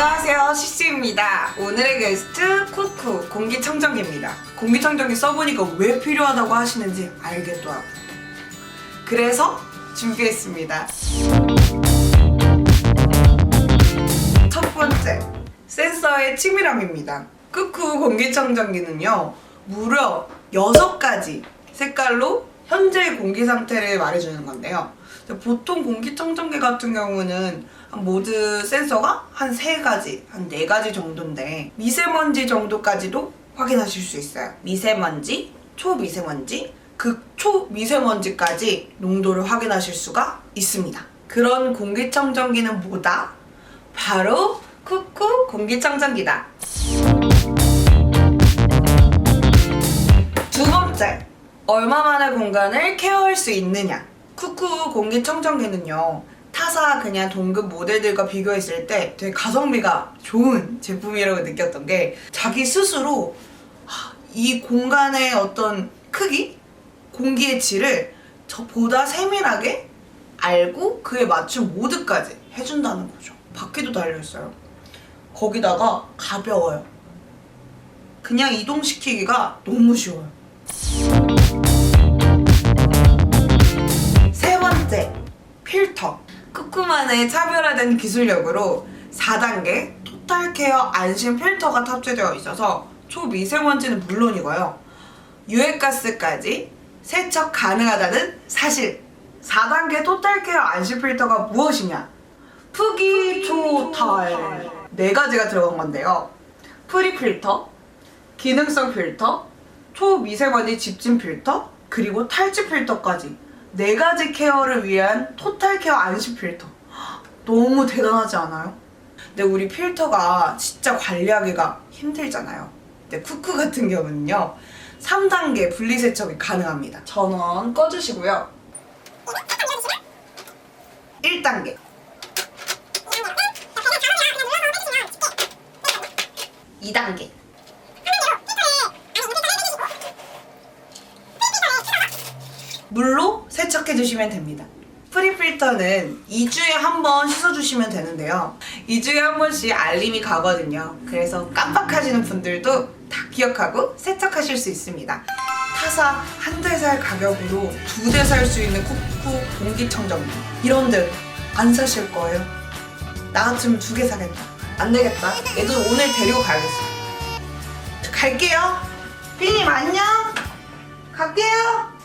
안녕하세요. 시시입니다. 오늘의 게스트 쿠쿠 공기청정기입니다. 공기청정기 써보니까 왜 필요하다고 하시는지 알겠도 하고. 그래서 준비했습니다. 첫 번째 센서의 치밀함입니다. 쿠쿠 공기청정기는요 무려 6가지 색깔로 현재의 공기 상태를 말해주는 건데요 보통 공기청정기 같은 경우는 모드 센서가 한 3가지, 한 4가지 정도인데 미세먼지 정도까지도 확인하실 수 있어요. 미세먼지, 초미세먼지, 극초미세먼지까지 농도를 확인하실 수가 있습니다. 그런 공기청정기는 뭐다? 바로 쿠쿠 공기청정기다. 두 번째, 얼마만의 공간을 케어할 수 있느냐? 쿠쿠 공기청정기는요, 타사 그냥 동급 모델들과 비교했을 때 되게 가성비가 좋은 제품이라고 느꼈던 게 자기 스스로 하, 이 공간의 어떤 크기, 공기의 질을 저보다 세밀하게 알고 그에 맞춘 모드까지 해준다는 거죠. 바퀴도 달려있어요. 거기다가 가벼워요. 그냥 이동시키기가 너무 쉬워요. 쿠쿠만의 차별화된 기술력으로 4단계 토탈 케어 안심 필터가 탑재되어 있어서 초미세먼지는 물론이고요. 유해가스까지 세척 가능하다는 사실. 4단계 토탈 케어 안심 필터가 무엇이냐? 푸기 초탈. 네 가지가 들어간 건데요. 프리 필터, 기능성 필터, 초미세먼지 집진 필터, 그리고 탈취 필터까지 네 가지 케어를 위한 토탈 케어 안심 필터. 너무 대단하지 않아요? 근데 우리 필터가 진짜 관리하기가 힘들잖아요. 근데 쿠쿠 같은 경우는요. 3단계 분리세척이 가능합니다. 전원 꺼주시고요. 1단계. 2단계. 물로 세척해 주시면 됩니다. 프리필터는 2주에 한 번 씻어주시면 되는데요. 2주에 한 번씩 알림이 가거든요. 그래서 깜빡하시는 분들도 다 기억하고 세척하실 수 있습니다. 타사 한 대 살 가격으로 두 대 살 수 있는 쿠쿠 공기청정기 이런 데 안 사실 거예요. 나 같으면 두 개 사겠다. 안 되겠다. 얘도 오늘 데리고 가야겠어. 갈게요. 피님 안녕. 갈게요.